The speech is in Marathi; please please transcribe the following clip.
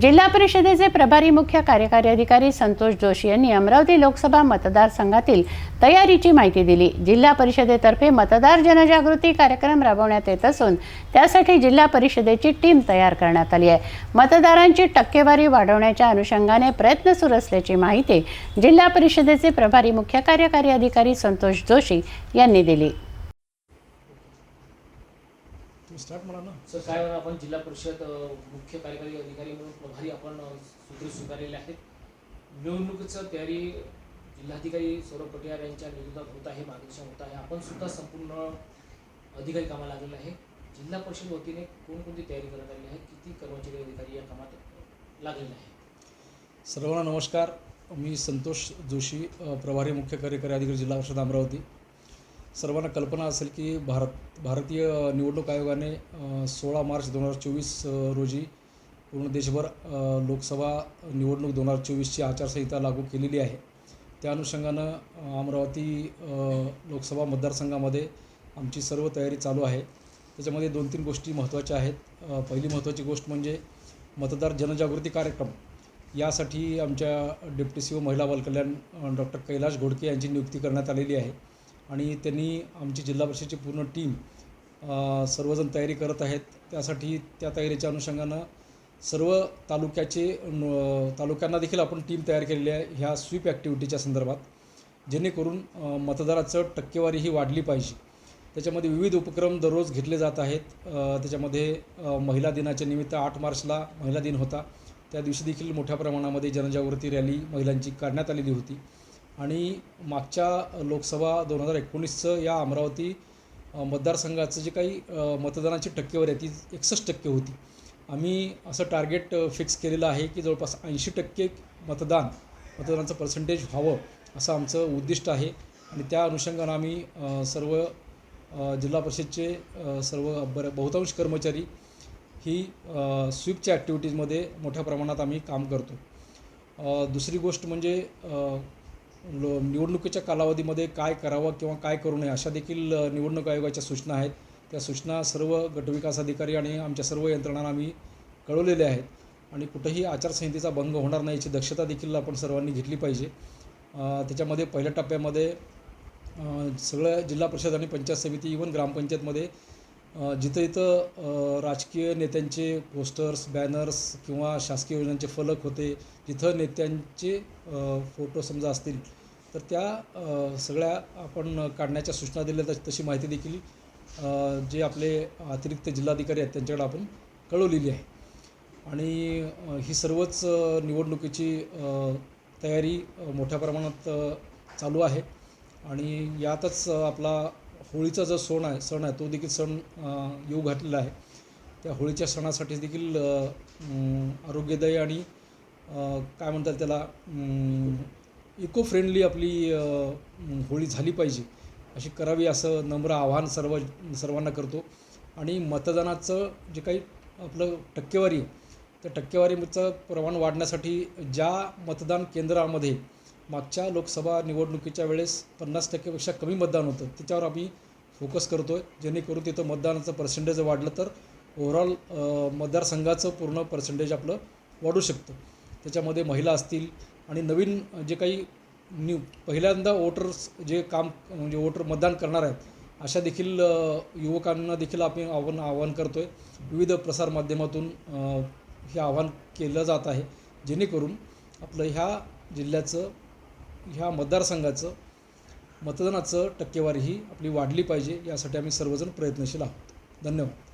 जिल्हा परिषदेचे प्रभारी मुख्य कार्यकारी अधिकारी संतोष जोशी यांनी अमरावती लोकसभा मतदारसंघातील तयारीची माहिती दिली. जिल्हा परिषदेतर्फे मतदार जनजागृती कार्यक्रम राबवण्यात येत असून त्यासाठी जिल्हा परिषदेची टीम तयार करण्यात आली आहे. मतदारांची टक्केवारी वाढवण्याच्या अनुषंगाने प्रयत्न सुरू असल्याची माहिती जिल्हा परिषदेचे प्रभारी मुख्य कार्यकारी अधिकारी संतोष जोशी यांनी दिली. तुम्ही स्टार्ट म्हणा ना. सर काय म्हणा आपण जिल्हा परिषद मुख्य कार्यकारी अधिकारी म्हणून प्रभारी आपण सूत्रे स्वीकारलेले आहेत. निवडणुकीचं तयारी जिल्हाधिकारी सौरभ पटियार यांच्या नेतृत्वात होत आहे मार्गदर्शन होत आहे. आपण सुद्धा संपूर्ण अधिकारी कामाला लागलेले आहे. जिल्हा परिषद वतीने कोणकोणती तयारी करण्यात आलेली आहे? किती कर्मचारी अधिकारी या कामात लागलेले आहे सर्वांना नमस्कार. मी संतोष जोशी प्रभारी मुख्य कार्यकारी अधिकारी जिल्हा परिषद अमरावती. सर्वांना कल्पना असेल की भारत भारतीय निवडणूक आयोगाने सोळा मार्च दोन हजार चोवीस रोजी पूर्ण देशभर लोकसभा निवडणूक दोन हजार चोवीसची आचारसंहिता लागू केलेली आहे. त्या अनुषंगानं अमरावती लोकसभा मतदारसंघामध्ये आमची सर्व तयारी चालू आहे. त्याच्यामध्ये दोन तीन गोष्टी महत्त्वाच्या आहेत. पहिली महत्त्वाची गोष्ट म्हणजे मतदार जनजागृती कार्यक्रम. यासाठी आमच्या डेप्टी सी ओ महिला बालकल्याण डॉक्टर कैलाश घोडके यांची नियुक्ती करण्यात आलेली आहे. आणि त्यांनी आमची जिल्हा परिषदेची पूर्ण टीम सर्वजण तयारी करत आहेत. त्यासाठी त्या तयारीच्या अनुषंगानं सर्व तालुक्याचे तालुक्यांना देखील आपण टीम तयार केलेली आहे ह्या स्वीप ॲक्टिव्हिटीच्या संदर्भात. जेणेकरून मतदाराचं टक्केवारी ही वाढली पाहिजे. त्याच्यामध्ये विविध उपक्रम दररोज घेतले जात आहेत. त्याच्यामध्ये महिला दिनाच्या निमित्त आठ मार्चला महिला दिन होता. त्या दिवशी देखील मोठ्या प्रमाणामध्ये जनजागृती रॅली महिलांची काढण्यात आलेली होती. आणि मागच्या लोकसभा दोन हजार एकोणीसचं या अमरावती मतदारसंघाचं जे काही मतदानाची टक्केवारी आहे ती एकसष्ट टक्के होती. आम्ही असं टार्गेट फिक्स केलेलं आहे की जवळपास ऐंशी टक्के मतदान मतदानाचं पर्सेंटेज व्हावं असं आमचं उद्दिष्ट आहे. आणि त्या अनुषंगानं आम्ही सर्व जिल्हा परिषदचे सर्व बरं बहुतांश कर्मचारी ही स्वीपच्या ॲक्टिव्हिटीजमध्ये मोठ्या प्रमाणात आम्ही काम करतो. दुसरी गोष्ट म्हणजे निवडणुकीच्या कालावधीमध्ये काय करावं किंवा काय करू नये अशा देखील निवडणूक आयोगाच्या सूचना आहेत. त्या सूचना सर्व गटविकास अधिकारी आणि आमच्या सर्व यंत्रणांना आम्ही कळवलेल्या आहेत. आणि कुठंही आचारसंहितेचा भंग होणार नाही याची दक्षता देखील आपण सर्वांनी घेतली पाहिजे. त्याच्यामध्ये पहिल्या टप्प्यामध्ये सगळ्या जिल्हा परिषद आणि पंचायत समिती इवन ग्रामपंचायतमध्ये जिथं इथं राजकीय नेत्यांचे पोस्टर्स बॅनर्स किंवा शासकीय योजनांचे फलक होते जिथं नेत्यांचे फोटो समजा असतील तर त्या सगळ्या आपण काढण्याच्या सूचना दिल्या तर तशी माहिती देखील जे आपले अतिरिक्त जिल्हाधिकारी आहेत त्यांच्याकडे आपण कळवलेली आहे. आणि ही सर्वच निवडणुकीची तयारी मोठ्या प्रमाणात चालू आहे. आणि यातच आपला होळीचा जो सण आहे सण आहे तो देखील सण येऊ घातलेला आहे. त्या होळीच्या सणासाठी देखील आरोग्यदायी आणि काय म्हणतात त्याला इको फ्रेंडली आपली होळी झाली पाहिजे अशी करावी असं नम्र आव्हान सर्व सर्वांना करतो. आणि मतदानाचं जे काही आपलं टक्केवारी आहे त्या टक्केवारीचं प्रमाण वाढण्यासाठी ज्या मतदान केंद्रामध्ये मागच्या लोकसभा निवडणुकीच्या वेळेस पन्नास टक्केपेक्षा कमी मतदान होतं. त्याच्यावर आम्ही फोकस करतो आहे जेणेकरून तिथं मतदानाचं पर्सेंटेज वाढलं तर ओव्हरऑल मतदारसंघाचं पूर्ण पर्सेंटेज आपलं वाढू शकतं. त्याच्यामध्ये महिला असतील आणि नवीन जे काही न्यू पहिल्यांदा वोटर्स जे काम म्हणजे वोटर मतदान करणार आहेत अशा देखील युवकांना देखील आपण आव्हान आव्हान करतो आहे विविध प्रसारमाध्यमातून हे आव्हान केलं जात आहे. जेणेकरून आपलं ह्या जिल्ह्याचं ह्या मतदारसंघाचं मतदानाचं टक्केवारी ही आपली वाढली पाहिजे यासाठी आम्ही सर्वजण प्रयत्नशील आहोत. धन्यवाद.